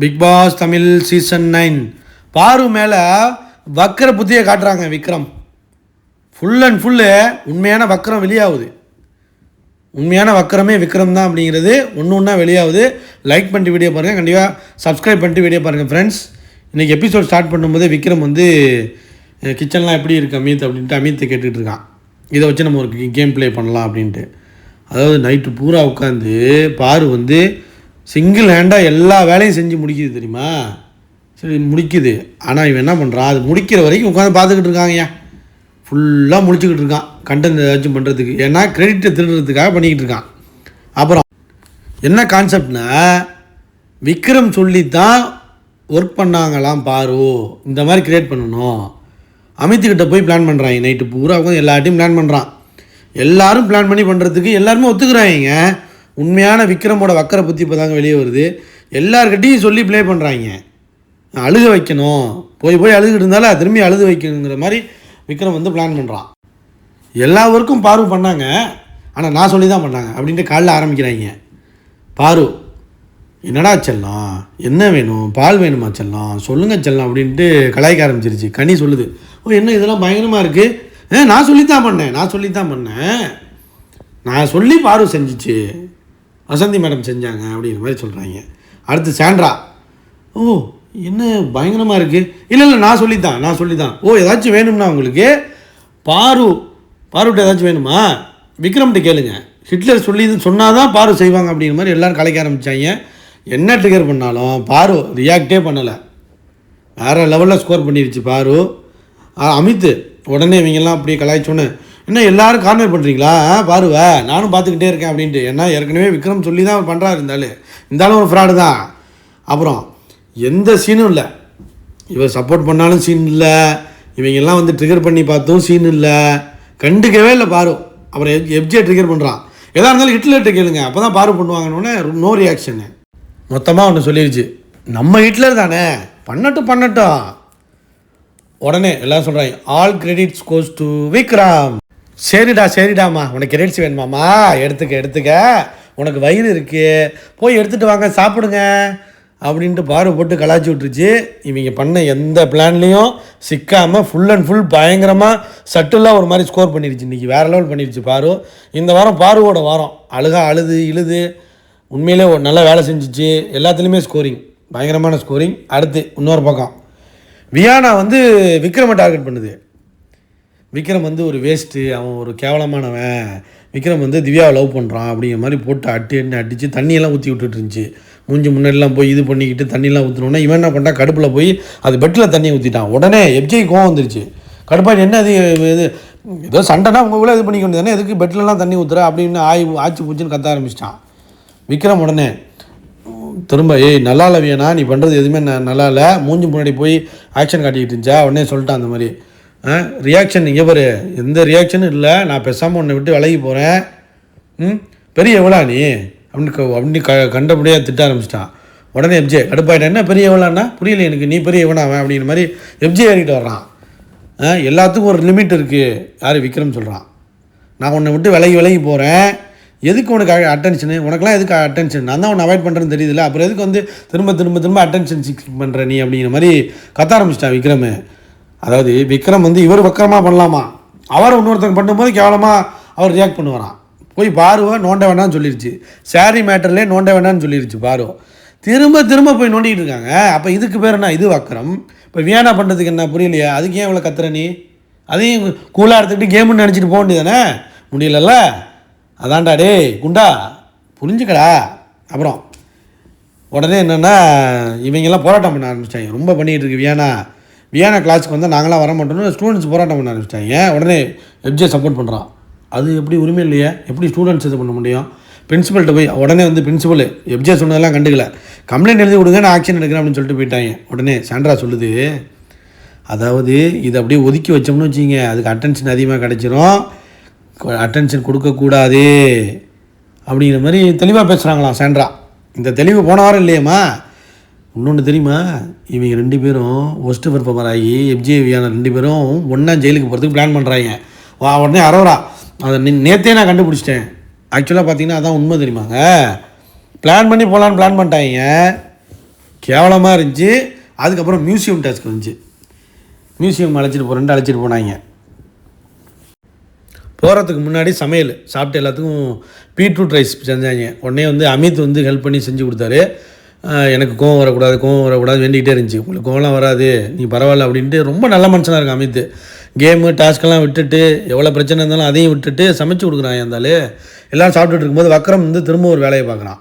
Bigg Boss Tamil season nine பாரு மேலே வக்கர புத்தியை காட்டுறாங்க விக்ரம். ஃபுல் அண்ட் ஃபுல்லு உண்மையான வக்கரம் வெளியாகுது. உண்மையான வக்கரமே விக்ரம் தான் அப்படிங்கிறது ஒன்று ஒன்றா வெளியாகுது. லைக் பண்ணிட்டு வீடியோ பாருங்கள் கண்டிப்பாக சப்ஸ்கிரைப் பண்ணிட்டு வீடியோ பாருங்கள் ஃப்ரெண்ட்ஸ் இன்றைக்கி எபிசோட் ஸ்டார்ட் பண்ணும்போது விக்ரம் வந்து கிச்சன்லாம் எப்படி இருக்குது அமித் அப்படின்ட்டு அமீத்தை கேட்டுட்டு இருக்கான். இதை வச்சு நம்ம ஒரு கேம் ப்ளே பண்ணலாம் அப்படின்ட்டு. அதாவது நைட்டு பூரா உட்காந்து பாரு வந்து சிங்கிள் ஹேண்டாக எல்லா வேலையும் செஞ்சு முடிக்குது தெரியுமா? சரி முடிக்குது. ஆனால் இவன் என்ன பண்ணுறான் அது முடிக்கிற வரைக்கும் உட்காந்து பார்த்துக்கிட்டு இருக்காங்கய்யா. ஃபுல்லாக முடிச்சுக்கிட்டு இருக்கான். கண்டென்ட் ஏதாச்சும் பண்ணுறதுக்கு ஏன்னா கிரெடிட்டை திருடுறதுக்காக பண்ணிக்கிட்டு இருக்கான். அப்புறம் என்ன கான்செப்ட்னா விக்ரம் சொல்லி தான் ஒர்க் பண்ணாங்களாம் பாரு. இந்த மாதிரி கிரியேட் பண்ணணும். அமித்துக்கிட்ட போய் பிளான் பண்ணுறாங்க நைட்டு பூரா உட்காந்து எல்லாட்டையும் பிளான் பண்ணுறான் எல்லாரும் பிளான் பண்ணி பண்ணுறதுக்கு எல்லாருமே ஒத்துக்கிறாங்க. உண்மையான விக்ரமோட வக்கர புத்தி இப்போ தாங்க வெளியே வருது. எல்லார்கிட்டையும் சொல்லி ப்ளே பண்ணுறாங்க அழுக வைக்கணும். போய் போய் அழுதுகிட்டு இருந்தாலும் திரும்பி அழுது வைக்கணுங்கிற மாதிரி விக்ரம் வந்து பிளான் பண்ணுறான் எல்லா ஒர்க்கும் பாரு பண்ணாங்க. ஆனால் நான் சொல்லி தான் பண்ணாங்க. அப்படின்ட்டு காலைல ஆரம்பிக்கிறாங்க. பாரு என்னடா செல்லம்? என்ன வேணும்? பால் வேணுமா செல்லம்? சொல்லுங்க செல்லம் அப்படின்ட்டு கலாய்க்க ஆரம்பிச்சிருச்சு. கனி சொல்லுது ஓ என்ன இதெல்லாம் பயங்கரமாக இருக்குது ஏ நான் சொல்லித்தான் பண்ணேன். நான் சொல்லித்தான் பண்ணேன். நான் சொல்லி பாரு செஞ்சுச்சு. வசந்தி மேடம் செஞ்சாங்க அப்படிங்கிற மாதிரி சொல்கிறாங்க அடுத்து சாண்ட்ரா. ஓ என்ன பயங்கரமாக இருக்குது இல்லை இல்லை நான் சொல்லித்தான் நான் சொல்லித்தான். ஓ ஏதாச்சும் வேணும்னா உங்களுக்கு. பாரு பாருட்ட ஏதாச்சும் வேணுமா? விக்ரம்கிட்ட கேளுங்க. ஹிட்லர் சொல்லி சொன்னால் தான் பாரு செய்வாங்க அப்படிங்கிற மாதிரி எல்லோரும் கலைக்க ஆரம்பித்தாங்க என்ன ட்ரிகர் பண்ணாலும் பாரு ரியாக்டே பண்ணலை. வேறு லெவலில் ஸ்கோர் பண்ணிருச்சு பாரு. அமித்து அமித் உடனே இவங்கெல்லாம் அப்படியே கலாய்ச்சோன்னு என்ன எல்லாரும் கார்னர் பண்ணுறீங்களா பாருவ நானும் பார்த்துக்கிட்டே இருக்கேன் அப்படின்ட்டு. ஏன்னா ஏற்கனவே விக்ரம் சொல்லி தான் அவர் பண்ணுறாரு இருந்தாலும். இருந்தாலும் ஒரு ஃப்ராடு தான். அப்புறம் எந்த சீனும் இல்லை. இவர் சப்போர்ட் பண்ணாலும் சீன் இல்லை. இவங்கெல்லாம் வந்து ட்ரிகர் பண்ணி பார்த்தும் சீன் இல்லை. கண்டுக்கவே இல்லை பாரு. அப்புறம் எப் எப்ஜே ட்ரிகர் பண்ணுறான் எதாக இருந்தாலும் ஹிட்லர்கிட்ட கேளுங்க. அப்போ தான் பாரு பண்ணுவாங்கன்னு நோ ரியாக்ஷனு மொத்தமாக ஒன்று சொல்லிருச்சு. நம்ம ஹிட்லர் தானே. பண்ணட்டும் பண்ணட்டும். உடனே எல்லாம் சொல்கிறாங்க all credits goes to Vikram சரிடா சரிடாம்மா. உனக்கு இறைச்சி வேணுமாம்மா? எடுத்துக்க எடுத்துக்க. உனக்கு வயிறு இருக்கு. போய் எடுத்துகிட்டு வாங்க சாப்பிடுங்க. அப்படின்ட்டு பாரு போட்டு கலாச்சி விட்டுருச்சு. இவங்க பண்ண எந்த பிளான்லேயும் சிக்காமல் ஃபுல் அண்ட் ஃபுல் பயங்கரமாக சட்டிலாக ஒரு மாதிரி ஸ்கோர் பண்ணிருச்சு. இன்றைக்கி வேறு லெவல் பண்ணிருச்சு பாரு. இந்த வாரம் பாருவோட வாரம். அழுகா அழுது இழுது. உண்மையிலே ஒரு நல்ல வேலை செஞ்சுச்சு. எல்லாத்துலேயுமே ஸ்கோரிங் பயங்கரமான ஸ்கோரிங் அடுத்து இன்னொரு பக்கம். வியானா வந்து விக்ரமை டார்கெட் பண்ணுது. விக்ரம் வந்து ஒரு வேஸ்ட்டு அவன் ஒரு கேவலமானவன். விக்ரம் வந்து திவ்யாவை லவ் பண்ணுறான் அப்படிங்கிற மாதிரி போட்டு அட்டி அட்டி அடித்து தண்ணியெல்லாம் ஊற்றி விட்டுட்டு இருந்துச்சு. மூஞ்சி முன்னாடிலாம் போய் இது பண்ணிக்கிட்டு தண்ணியெல்லாம் ஊற்றினோன்னா இவன் என்ன பண்ணிட்டான் கடுப்பில் போய் அது பெட்டில் தண்ணி ஊற்றிட்டான் உடனே எப்ஜே கோவம் வந்துருச்சு. கடுப்பாடி என்ன இது இது ஏதோ சண்டைனா உங்களுக்குள்ளே இது பண்ணிக்க வேண்டியதானே எதுக்கு பெட்லலாம் தண்ணி ஊற்றுற அப்படின்னு ஆய் ஆச்சு பூச்சின்னு கத்த ஆரம்பிச்சிட்டான். விக்ரம் உடனே திரும்ப ஏய் நல்லா இல்லை நீ பண்ணுறது எதுவுமே ந- நல்லா இல்லை. மூஞ்சி முன்னாடி போய் ஆக்ஷன் காட்டிக்கிட்டு இருந்துச்சா? உடனே சொல்லிட்டான் அந்த மாதிரி. ரியாக்ஷன் இங்கே பாரு. எந்த ரியாக்ஷனும் இல்லை. நான் பேசாமல் உன்னை விட்டு விலகி போகிறேன் ம்? பெரிய எவ்வளோ நீ? அப்படின்னு க- அப்படின்னு க கண்டபடியாக திட்ட ஆரம்பிச்சிட்டான். உடனே எப்ஜே கடுப்பாயிட்டேன் என்ன பெரிய எவ்வளோன்னா புரியல எனக்கு நீ பெரிய எவனாவன் அப்படிங்கிற மாதிரி எப்ஜே ஏறிட்டு வர்றான். ஆ, எல்லாத்துக்கும் ஒரு லிமிட் இருக்குது யார்? விக்ரம் சொல்கிறான் நான் உன்னை விட்டு விலகி விலகி போகிறேன் எதுக்கு உனக்கு அட்டென்ஷனு உனக்கெல்லாம் எதுக்கு அட்டென்ஷன் நான் தான் உன்னை அவாய்ட் பண்ணுறேன்னு தெரியுதுல்ல. அப்புறம் எதுக்கு வந்து திரும்ப திரும்ப திரும்ப அட்டென்ஷன் சிக் பண்ணுற நீ? அப்படிங்கிற மாதிரி கத்த ஆரம்பிச்சிட்டான் விக்ரமு. அதாவது விக்ரம் வந்து இவர் வக்கரமாக பண்ணலாமா? அவர் இன்னொருத்தங்க பண்ணும்போது கேவலமாக அவர் ரியாக்ட் பண்ணுவாராம். போய் பாருவ நோண்ட வேணாம்னு சொல்லிருச்சு. சாரி மேட்டர்லேயே நோண்ட வேண்டாம்னு சொல்லிருச்சு பாரு திரும்ப திரும்ப போய் நோண்டிக்கிட்டு இருக்காங்க. அப்போ இதுக்கு பேர் என்ன? இது வக்கரம். இப்போ வியானா பண்ணுறதுக்கு என்ன? புரியலையா? அதுக்கு ஏன் இவ்வளோ கத்துற நீ? அதையும் கூலாக எடுத்துக்கிட்டு கேமுன்னு நினச்சிட்டு போக வேண்டியதானே முடியலல்ல? அதான்டா டேய் குண்டா. புரிஞ்சுக்கடா. அப்புறம் உடனே என்னென்னா இவங்கெல்லாம் போராட்டம் பண்ண ஆரம்பிச்சிட்டாங்க. ரொம்ப பண்ணிகிட்டு இருக்கு வியானா. வியானா கிளாஸுக்கு வந்து நாங்களாம் வர மாட்டோம்னு ஸ்டூடெண்ட்ஸ் போராட்டம் பண்ண ஆரம்பிச்சிட்டாங்க. உடனே எப்ஜே சப்போர்ட் பண்ணுறான் அது எப்படி உரிமை இல்லையா? எப்படி ஸ்டூடெண்ட்ஸ் இது பண்ண முடியும்? பிரின்ஸிபல்கிட்ட போய் உடனே வந்து பிரின்ஸிபல் எப்ஜே சொன்னதெல்லாம் கண்டுக்கல. கம்ப்ளைண்ட் எழுதி கொடுங்க நான் ஆக்ஷன் எடுக்கிறேன் அப்படின்னு சொல்லிட்டு போயிட்டாங்க. உடனே சாண்ட்ரா சொல்லுது அதாவது இதை அப்படியே ஒதுக்கி வச்சோம்னு வச்சிங்க அதுக்கு அட்டென்ஷன் அதிகமாக கிடச்சிரும். அட்டென்ஷன் கொடுக்கக்கூடாது. அப்படிங்கிற மாதிரி தெளிவாக பேசுகிறாங்களாம் சாண்ட்ரா. இந்த தெளிவு போன வாரம் இல்லையம்மா? இன்னொன்று தெரியுமா? இவங்க ரெண்டு பேரும் ஒஸ்ட் பர்ஃபார்மர் ஆகி எப்ஜே ரெண்டு பேரும் ஒன்றா ஜெயிலுக்கு போகிறதுக்கு பிளான் பண்ணுறாங்க வா உடனே அரோரா. அதை நின் நேற்றே நான் கண்டுபிடிச்சிட்டேன். ஆக்சுவலாக பார்த்தீங்கன்னா அதான் உண்மை தெரியுமாங்க? பிளான் பண்ணி போகலான்னு பிளான் பண்ணிட்டாங்க. கேவலமாக இருந்துச்சு. அதுக்கப்புறம் மியூசியம் டாஸ்க் வந்துச்சு. மியூசியம் அழைச்சிட்டு போகிறேன்ட்டு அழைச்சிட்டு போனாங்க. போகிறதுக்கு முன்னாடி சமையல் சாப்பிட்டு எல்லாத்துக்கும் பீட்ரூட் ரைஸ் செஞ்சாங்க. உடனே வந்து அமித் வந்து ஹெல்ப் பண்ணி செஞ்சு கொடுத்தாரு. எனக்கு கோவம் வரக்கூடாது கோவம் வரக்கூடாது வேண்டிக்கிட்டே இருந்துச்சு. உங்களுக்கு கோவம்லாம் வராது நீ பரவாயில்ல அப்படின்ட்டு ரொம்ப நல்ல மனுஷனாக இருக்கும் அமித். கேமு டாஸ்க்கெல்லாம் விட்டுட்டு எவ்வளோ பிரச்சனை இருந்தாலும் அதையும் விட்டுட்டு சமைச்சு கொடுக்குறான் இருந்தாலே எல்லோரும் சாப்பிட்டுட்டு இருக்கும்போது வக்கரம் வந்து திரும்ப ஒரு வேலையை பார்க்குறான்.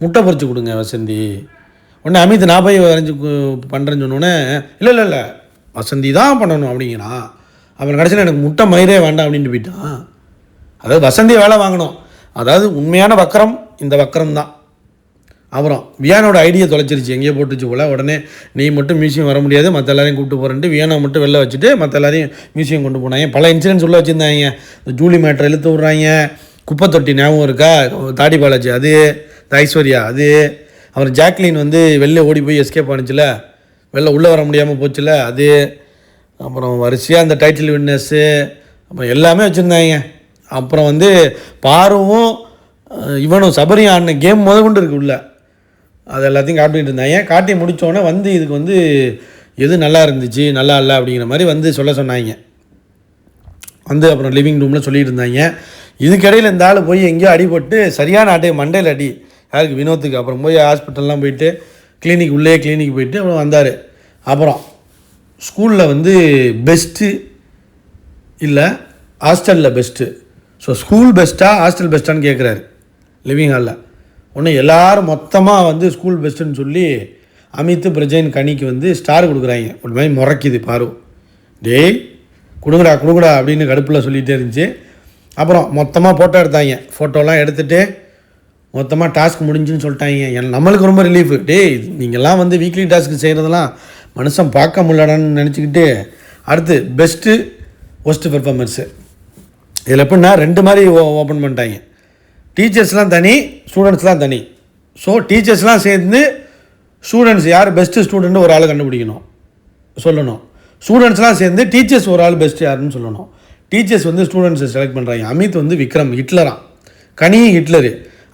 முட்டை பொறிச்சு கொடுங்க வசந்தி. உடனே அமித் நான் போய் வரைஞ்சி பண்ணுறேன்னு சொன்னோன்னே இல்லை இல்லை இல்லை வசந்தி தான் பண்ணணும் அப்படிங்கிறான். அப்புறம் கடைசியில் எனக்கு முட்டை மயிரே வேண்டாம் அப்படின்ட்டு போயிட்டான். அதாவது வசந்தியை வேலை வாங்கணும். அதாவது உண்மையான வக்கரம் இந்த வக்கரம் தான். அப்புறம் வியானோட ஐடியா தொலைச்சிருச்சு. எங்கேயோ போட்டுச்சு போல். உடனே நீ மட்டும் மியூசியம் வர முடியாது. மற்ற எல்லாரையும் கூப்பிட்டு போகிறேன்ட்டு வியானா மட்டும் வெளில வச்சுட்டு மற்ற எல்லாரையும் மியூசியம் கொண்டு போனாங்க. பல இன்சிடென்ட்ஸ் உள்ள வச்சுருந்தாங்க. இந்த ஜூலி மேட்ரை இழுத்து விட்றாங்க. குப்பை தொட்டி ஞாபகம் இருக்கா? தாடி பாலாஜி அது. இந்த ஐஸ்வர்யா அது. அப்புறம் ஜாக்லின் வந்து வெளில ஓடி போய் எஸ்கேப் ஆனிச்சுல. வெளில உள்ளே வர முடியாமல் போச்சுல அது. அப்புறம் வரிசையாக அந்த டைட்டில் வின்னர்ஸு அப்புறம் எல்லாமே வச்சுருந்தாங்க. அப்புறம் வந்து பாருவும் இவனும் சபரியும் ஆடின கேம் முத கொண்டு இருக்கு உள்ள. அது எல்லாத்தையும் காட்டிகிட்டு இருந்தாங்க காட்டி முடித்தோடனே வந்து இதுக்கு வந்து எது நல்லா இருந்துச்சு நல்லா இல்லை அப்படிங்கிற மாதிரி வந்து சொல்ல சொன்னாங்க. வந்து அப்புறம் லிவிங் ரூமில் சொல்லிட்டு இருந்தாங்க. இதுக்கிடையில் இந்த ஆள் போய் எங்கேயோ அடிபட்டு சரியான அடி மண்டையில் அடி. யாருக்கு? வினோத்துக்கு. அப்புறம் போய் ஹாஸ்பிட்டல்லாம் போயிட்டு கிளினிக் உள்ளே கிளினிக் போயிட்டு அப்புறம் வந்தார். அப்புறம் ஸ்கூலில் வந்து பெஸ்ட்டு இல்லை ஹாஸ்டலில் பெஸ்ட்டு ஸோ ஸ்கூல் பெஸ்ட்டாக ஹாஸ்டல் பெஸ்ட்டான்னு கேட்குறாரு லிவிங் ஹாலில் ஒன்று எல்லாரும் மொத்தமாக வந்து ஸ்கூல் பெஸ்ட்டுன்னு சொல்லி அமித் பிரஜைன் கனிக்கு வந்து ஸ்டார் கொடுக்குறாங்க. ஒரு மாதிரி முறைக்குது பாரு. டேய் கொடுங்கடா கொடுங்கடா அப்படின்னு கடுப்பில் சொல்லிகிட்டே இருந்துச்சு. அப்புறம் மொத்தமாக ஃபோட்டோ எடுத்தாங்க. ஃபோட்டோலாம் எடுத்துகிட்டு மொத்தமாக டாஸ்க் முடிஞ்சுன்னு சொல்லிட்டாங்க. என் நம்மளுக்கு ரொம்ப ரிலீஃப் டேய் நீங்கள்லாம் வந்து வீக்லி டாஸ்க் செய்கிறதெல்லாம் மனுஷன் பார்க்க முடியலடான்னு நினச்சிக்கிட்டு அடுத்து பெஸ்ட்டு ஒஸ்ட்டு பெர்ஃபார்மன்ஸு இதில் எப்படின்னா ரெண்டு மாதிரி ஓ ஓப்பன் பண்ணிட்டாங்க. டீச்சர்ஸ்லாம் தனி ஸ்டூடெண்ட்ஸ்லாம் தனி. ஸோ டீச்சர்ஸ்லாம் சேர்ந்து ஸ்டூடெண்ட்ஸ் யார்? பெஸ்ட்டு ஸ்டூடெண்ட் ஒரு ஆள் கண்டுபிடிக்கணும். சொல்லணும். ஸ்டூடெண்ட்ஸ்லாம் சேர்ந்து டீச்சர்ஸ் ஒரு ஆள் பெஸ்ட் யாருன்னு சொல்லணும். டீச்சர்ஸ் வந்து ஸ்டூடெண்ட்ஸை செலக்ட் பண்ணுறாங்க அமித் வந்து விக்ரம் ஹிட்லராம் கனி ஹிட்லரு.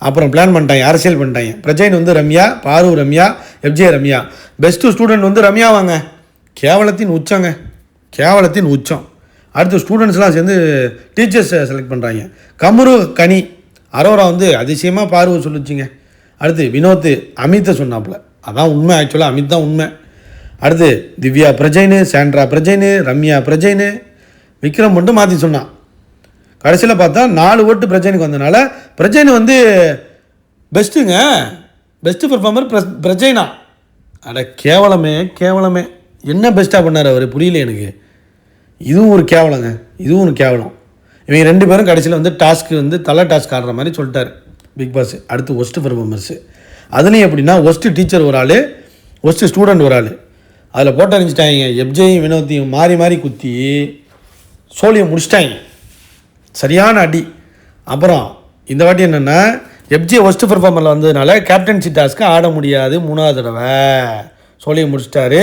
அப்புறம் பிளான் பண்ணிட்டாங்க அரசியல் பண்ணிட்டாங்க. பிரஜைன் வந்து ரம்யா பாரு Ramya FJ Ramya. Best student வந்து ரம்யா வாங்க. கேவலத்தின் உச்சங்க. கேவலத்தின் உச்சம். அடுத்து ஸ்டூடெண்ட்ஸ்லாம் சேர்ந்து டீச்சர்ஸை செலக்ட் பண்ணுறாங்க கமுரு கனி. அரோரா வந்து அதிசயமாக பார்வை சொல்லுச்சுங்க. அடுத்து வினோத் அமித்தை சொன்னாப்புல. அதான் உண்மை ஆக்சுவலாக அமித் தான் உண்மை. அடுத்து திவ்யா பிரஜைனு சாண்ட்ரா பிரஜைனு ரம்யா பிரஜைனு விக்ரம் மட்டும் மாற்றி சொன்னான். கடைசியில் பார்த்தா நாலு ஓட்டு பிரஜைனுக்கு வந்தனால பிரஜைனு வந்து பெஸ்ட்டுங்க. பெஸ்ட்டு பெர்ஃபார்மர் பிரஸ் பிரஜைனா. அட கேவலமே கேவலமே. என்ன பெஸ்ட்டாக பண்ணார் அவர்? புரியல எனக்கு. இதுவும் ஒரு கேவலங்க. இதுவும் ஒரு கேவலம். இவங்க ரெண்டு பேரும் கடைசியில் வந்து டாஸ்க்கு வந்து தலை டாஸ்க் ஆடுற மாதிரி சொல்லிட்டார். பிக் பாஸ் அடுத்து ஒஸ்ட்டு பர்ஃபார்மர்ஸு அதுலேயும் எப்படின்னா ஒஸ்ட்டு டீச்சர் ஒரு ஆள் ஒஸ்ட்டு ஸ்டூடெண்ட் ஒரு ஆள். அதில் போட்டு அறிஞ்சிட்டாங்க எப்ஜையும் வினோத்தையும் மாறி மாறி குத்தி சோழியை முடிச்சிட்டாங்க. சரியான அடி. அப்புறம் இந்த வாட்டி என்னென்னா எப்ஜி ஒஸ்ட் பெர்ஃபார்மரில் வந்ததுனால கேப்டன்சி டாஸ்க்கு ஆட முடியாது மூணாவது தடவை. சோழியை முடிச்சிட்டாரு.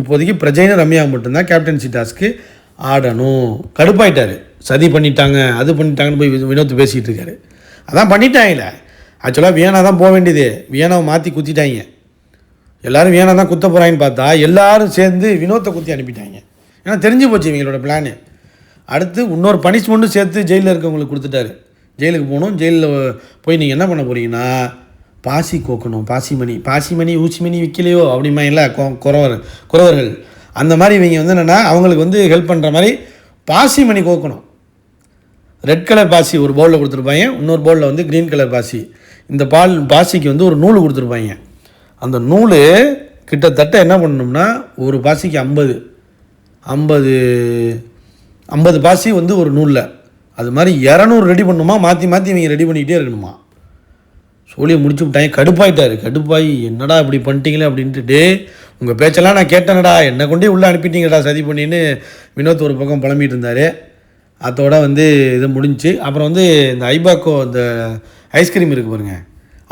இப்போதைக்கு பிரஜைன ரம்யா மட்டும்தான் கேப்டன்சி டாஸ்க்கு ஆடணும். கடுப்பாயிட்டாரு. சதி பண்ணிட்டாங்க அது பண்ணிட்டாங்கன்னு போய் வினோத் பேசிகிட்டு இருக்காரு. அதான் பண்ணிட்டாங்கல்ல ஆக்சுவலாக வியனா தான் போக வேண்டியது. வியனாவை மாற்றி குத்திட்டாங்க. எல்லோரும் வியனா தான் குத்த போகிறாங்கன்னு பார்த்தா எல்லோரும் சேர்ந்து வினோத்தை குத்தி அனுப்பிட்டாங்க. ஏன்னா தெரிஞ்சு போச்சு இவங்களோட பிளானு அடுத்து இன்னொரு பனிஷ்மெண்ட்டும் சேர்த்து ஜெயிலில் இருக்கவங்களுக்கு கொடுத்துட்டாரு. ஜெயிலுக்கு போகணும் ஜெயிலில் போய் நீங்கள் என்ன பண்ண போறீங்கன்னா பாசி கோக்கணும் பாசிமணி பாசிமணி ஊசிமணி விற்கலையோ அப்படிமா இல்லை குறவர் குறவர்கள். அந்த மாதிரி இவங்க வந்து என்னென்னா அவங்களுக்கு வந்து ஹெல்ப் பண்ணுற மாதிரி பாசிமணி கோக்கணும். ரெட் கலர் பாசி ஒரு பவுலில் கொடுத்துருப்பாங்க. இன்னொரு பவுலில் வந்து க்ரீன் கலர் பாசி. இந்த பால் பாசிக்கு வந்து ஒரு நூல் கொடுத்துருப்பாங்க. அந்த நூல் கிட்டத்தட்ட என்ன பண்ணணும்னா ஒரு பாசிக்கு ஐம்பது. ஐம்பது ஐம்பது பாசி வந்து ஒரு நூலில். அது மாதிரி இரநூறு ரெடி பண்ணுமா? மாற்றி மாற்றி இவங்க ரெடி பண்ணிக்கிட்டே இருக்கணுமா? சோழியை முடிச்சு விட்டாங்க. கடுப்பாயிட்டாரு. கடுப்பாயி என்னடா இப்படி பண்ணிட்டீங்களே? அப்படின்ட்டு டே உங்கள் பேச்செல்லாம் நான் கேட்டேனடா. என்னை கொண்டே உள்ளே அனுப்பிட்டீங்கடா சதி பண்ணின்னு. வினோத் ஒரு பக்கம் புலம்பிட்டு இருந்தார். அதோட வந்து இது முடிஞ்சுச்சு அப்புறம் வந்து இந்த ஐபாக்கோ இந்த ஐஸ்கிரீம் இருக்குது பாருங்கள்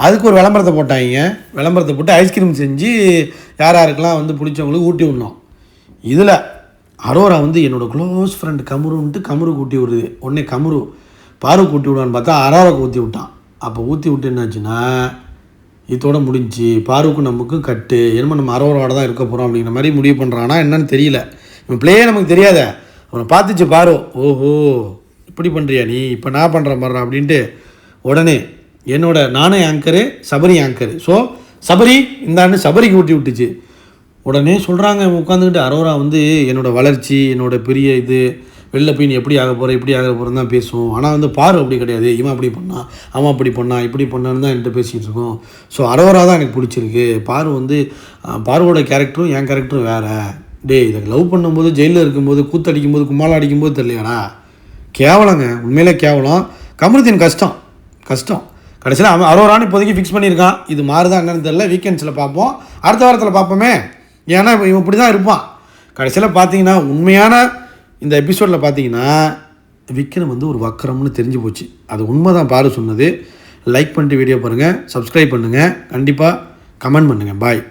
அதுக்கு ஒரு விளம்பரத்தை போட்டாங்க. விளம்பரத்தை போட்டு ஐஸ்கிரீம் செஞ்சு யார் யாருக்கெல்லாம் வந்து பிடிச்சவங்களுக்கு ஊட்டி விடணும். இதில் அரோரா வந்து என்னோடய க்ளோஸ் ஃப்ரெண்ட் கமுருன்ட்டு கமுரு ஊட்டி விடுது. உடனே கமுரு பாரு கூட்டி விடுவான்னு பார்த்தா அரோராக்கு ஊற்றி விட்டான். அப்போ ஊற்றி விட்டு என்னாச்சுன்னா இதோட முடிஞ்சு பாருக்கும் நமக்கும் கட்டு. என்னமோ நம்ம அரோரோட தான் இருக்க போகிறோம் அப்படிங்கிற மாதிரி முடிவு பண்ணுறானா என்னன்னு தெரியல. இவன் பிளேயே நமக்கு தெரியாத. உன்னை பார்த்துச்சு பாரு. ஓஹோ இப்படி பண்ணுறியா நீ? இப்போ நான் பண்ணுற மாதிரி அப்படின்ட்டு உடனே என்னோட நானே anchor Sabari anchor so Sabari இந்தாண்டு சபரிக்கு ஊட்டி விட்டுச்சு. உடனே சொல்கிறாங்க உட்காந்துக்கிட்டு அரோரா வந்து என்னோடய வளர்ச்சி என்னோட பெரிய இது வெளில போய் நீ எப்படி ஆக போகிற இப்படி ஆக போகிறேன்னு தான் பேசுவோம் ஆனால் வந்து பாரு அப்படி கிடையாது. இவன் அப்படி பண்ணான் அவன் அப்படி பண்ணான் இப்படி பண்ணான்னு தான் என்கிட்ட பேசிகிட்டு இருக்கோம். ஸோ அரோரா தான் எனக்கு பிடிச்சிருக்கு. பாரு வந்து பாருவோட கேரக்டரும் என் கேரக்டரும் வேறு. டேய் இதை லவ் பண்ணும்போது ஜெயிலில் இருக்கும்போது கூத்தடிக்கும் போது கும்மாளம் அடிக்கும்போது தெரியலையாடா? கேவலங்க. உண்மையிலே கேவலம். கமருதீன் கஷ்டம். கஷ்டம். கடைசியில் அவன் அரோரான்னு இப்போதைக்கு ஃபிக்ஸ் பண்ணியிருக்கான். இது மாறுதா என்னன்னு தெரில வீக்கெண்ட்ஸில் பார்ப்போம். அடுத்த வாரத்தில் பார்ப்போமே. ஏன்னா இவன் இப்படி தான் இருப்பான். கடைசியில் பார்த்தீங்கன்னா உண்மையான இந்த எபிசோடில் பார்த்தீங்கன்னா விக்ரம் வந்து ஒரு வக்கரம்னு தெரிஞ்சு போச்சு. அது உண்மை தான் பாரு சொன்னது. லைக் பண்ணிட்டு வீடியோ பாருங்கள் சப்ஸ்கிரைப் பண்ணுங்கள் கண்டிப்பாக கமெண்ட் பண்ணுங்கள் பாய்